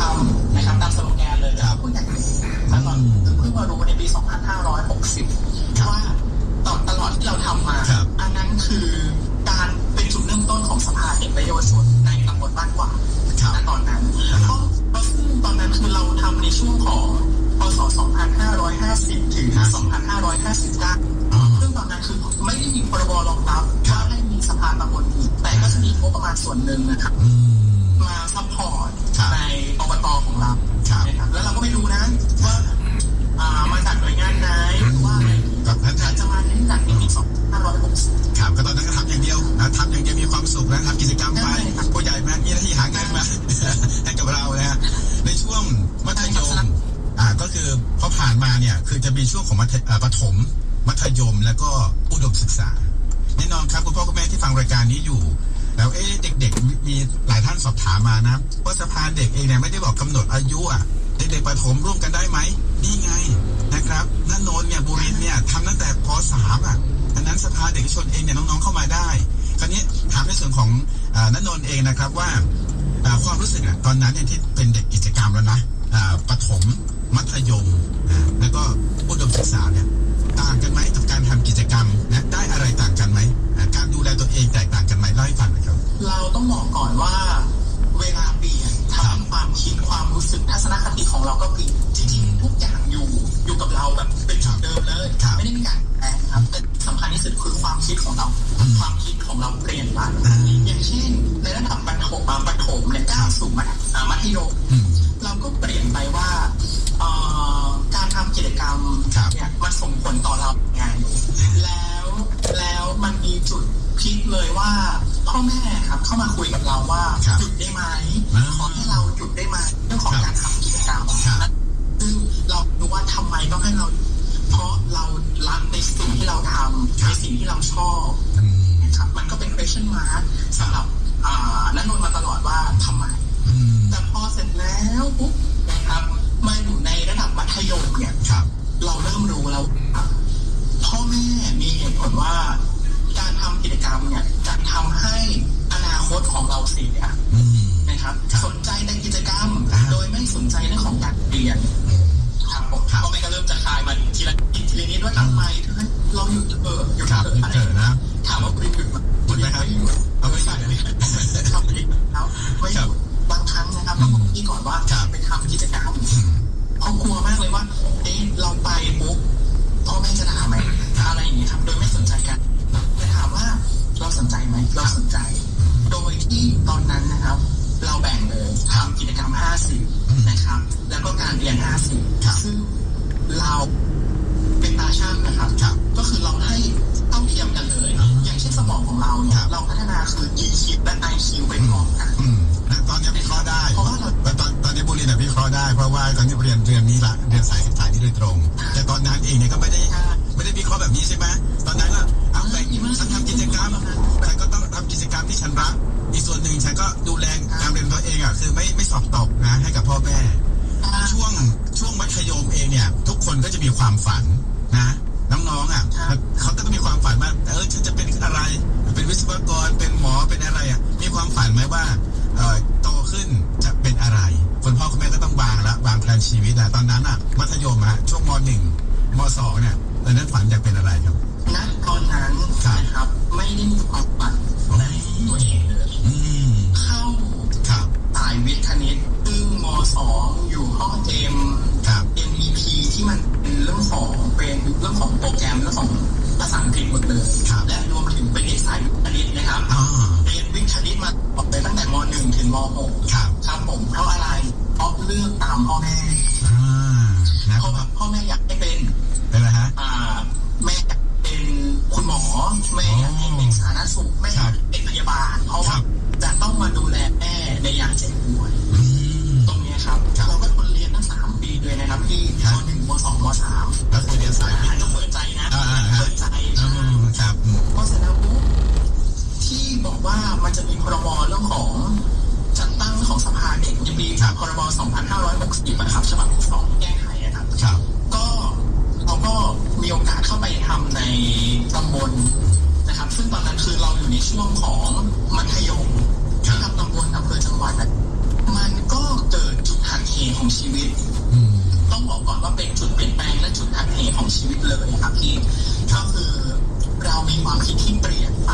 ทำนะครับตามสโลแกนเลยครับผู้ใหญ่แล้วตอนเพิ่งมารู้ในปี 2560 ว่าตอนตลอดที่เราทำมา ครับ อันนั้นคือการเป็นจุดเริ่มต้นของสภาเด็กและเยาวชนในตำบลบ้านกวางครับณตอนนั้นเพราะเพราะซึ่งตอนนั้นคือเราทำในช่วงของพศ 2550 ถึง 2559อ๋อซึ่งตอนนั้นคือไม่ได้มีพรบรองรับว่าให้มีสภาตำบลอีกแต่ก็จะมีงบประมาณส่วนหนึ่งนะครับ อืม มาซัพพอร์ตครับในอบตของเราครับนะครับแล้วเราก็ไม่รู้นะว่าอ่ามาจากหน่วยงานไหนหรือว่าอะไรก็นั้นอาจจะมาในจากในปี2560ครับก็ตอนนั้นก็ทำอย่างเดียวนะทำอย่างเดียวมีความสุขนะทำกิจกรรมไปใช่ครับผู้ใหญ่มามีหน้าที่หาเงินมา ให้กับเรานะฮะในช่วงมัธยมอ่าก็คือพอผ่านมาเนี่ยคือจะมีช่วงของมัธอ่าประถม มัธยมแล้วก็อุดมศึกษาแน่นอนครับคุณพ่อคุณแม่ที่ฟังรายการนี้อยู่ แล้วเอ๊ะเด็ก ๆ มีหลายท่านสอบถามมานะว่าสภาเด็กเองเนี่ยไม่ได้บอกกำหนดอายุอะเด็กๆประถมร่วมกันได้ไหมนี่ไงนะครับนันนนเนี่ยบุรินเนี่ยทำตั้งแต่ป .3 อะอันนั้นสภาเด็กชนเองเนี่ยน้องๆเข้ามาได้ คราวนี้ถามในส่วนของอนันนนเองนะครับว่าความรู้สึกอะตอนนั้นเนี่ยที่เป็นเด็กกิจกรรมแล้วนะประถมมัธยมแล้วก็อุดมศึกษาเนี่ย ต้องบอกก่อนว่า เวลาเปลี่ยนทำให้ความคิดความรู้สึกทัศนคติของเราก็เปลี่ยนจริงๆทุกอย่างอยู่อยู่กับเราแบบเป็นจุดเดิมเลยครับไม่ได้มีการแปลงครับแต่สำคัญที่สุดคือความคิดของเราอืมความคิดของเราเปลี่ยนไปอ่าอย่างเช่น ในระดับประถมอ่าประถมเนี่ยก้าวสู่มัธอ่ามัธยมอืมเราก็เปลี่ยนไปว่าเอ่อการทำกิจกรรมครับเนี่ยมันส่งผลต่อเราไงแล้วแล้วมันมีจุดพลิกเลยว่า พ่อแม่ครับ เข้ามาคุยกับเราว่าครับหยุดได้ไหมอ่า ขอให้เราหยุดได้ไหมเรื่องของครับการทำกิจกรรมครับนะซึ่งเราดูว่าทำไมต้องให้เราเพราะเรารักในสิ่งที่เราทำในสิ่งที่เราชอบ อืมนะครับมันก็เป็น question mark สำหรับอ่านักนนท์มาตลอดว่าทำไม อืมแต่พอเสร็จแล้วปุ๊บนะครับมาอยู่ในระดับมัธยมเนี่ย ครับ เราเริ่มรู้แล้ว ครับครับสนใจในกิจกรรมอ่าโดยไม่สนใจเรื่องของการเรียน เราเป็นตาช่างนะครับครับ ก็คือเราให้เท่าเทียมกันเลยอ๋ออย่างเช่นสมองของเราเนี่คยรับเราพัฒนาคือ EQ และ IQ ไปพร้อมกัน อืมนะตอนนี้วิเคราะห์ได้เพราะว่าเรา แต่ตอนตอนนี้บุรีเนี่ยวิเคราะห์ได้ เพราะว่าตอนนี้เรียนเรียนนี้ละเรียนสายสายนี้โดยตรง แต่ตอนนั้นเองเนี่ยก็ไม่ได้ไม่ได้วิเคราะห์แบบนี้ใช่ไหมตอนนั้นก็เอาแบ่งฉันทำกิจกรรมฉันก็ต้อง คนก็จะมีความฝันนะน้องๆอะครับเขาก็ต้องมีความฝันว่าเออฉันจะเป็นอะไร เป็นวิศวกรเป็นหมอเป็นอะไรอะมีความฝันไหมว่าเออโตขึ้นจะเป็นอะไรคุณพ่อคุณแม่ก็ต้องวางละวางแผนชีวิตอะตอนนั้นอะมัธยมอะช่วงมหนึ่งมสองเนี่ยตอนนั้นฝันอยากเป็นอะไรครับณตอนนั้นครับนะครับ ไม่ได้มีความฝันในตัวเอง หนึ่งถึงมหกครับ ครับผมเพราะอะไร เพราะเลือกตามพ่อแม่อ่านะเพราะว่าพ่อแม่อยากให้เป็นเป็นอะไรฮะ อ่าแม่อยากเป็นคุณหมอแม่อยากให้เป็นสาธารณสุขแม่อยากเป็นพยาบาล เพราะครัว่าบจะต้องมาดูแลแม่ในยามเจ็บป่วย อืม ตรงเนี้ยครับครับเราก็ทนเรียนตั้งสามปีเลยนะครับพี่ครับมหนึ่งมสองมสามแล้วคือเรียนสายวิทย์ ต้องเปิดใจนะอ่าอ่าฮะ เปิดใจอ๋อครับอืมพอเสร็จแล้วปุ๊บที่บอกว่ามันจะมีพรบเรื่องของ จัดตั้งเรื่องของสภาเด็กในปีพรบ 2560นะครับฉบับที่สองแก้ไขอะครับครับ ก็เราก็มีโอกาสเข้าไปทำในตำบลนะครับ ซึ่งตอนนั้นคือเราอยู่ในช่วงของมัธยมที่ทำตำบลอำเภอจังหวัดอะมันก็เกิดจุดหักเหของชีวิตต้องบอกก่อนว่าเป็นจุดเปลี่ยนแปลงและจุดหักเหของชีวิตเลยครับพี่ก็คือเรามีความคิดที่เปลี่ยนไป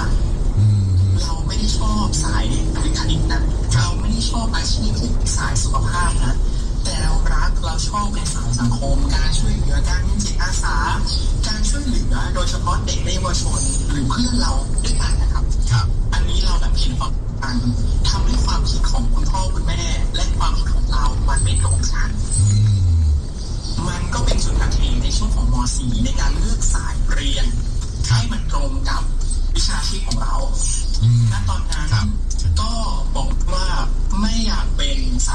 เราไม่ได้ชอบสายวิคณิตนะเราไม่ได้ช อบอาชีพที่เป็นสายสุขภาพนะแต่เรารักเราชอบในสายสังคม การช่วยเหลือการเป็นจิตอาสา การช่วยเหลือโดยเฉพาะเด็กและเยาวชนหรือเพื่อนเราด้วยกันนะครับ ครับ อันนี้เราแบบเห็นความสำคัญทำให้ความคิดของคุณพ่อคุณแม่ และความคิดของเรา มันไม่ตรงกันอืมมันก็เป็นจุดหักเหในช่วงของม .4 ในการเลือกสายเรียนครับให้มันตรงกับ วิชาชีพของเราอืมณตอนนั้นครับก็บอกว่าไม่อยากเป็นสาย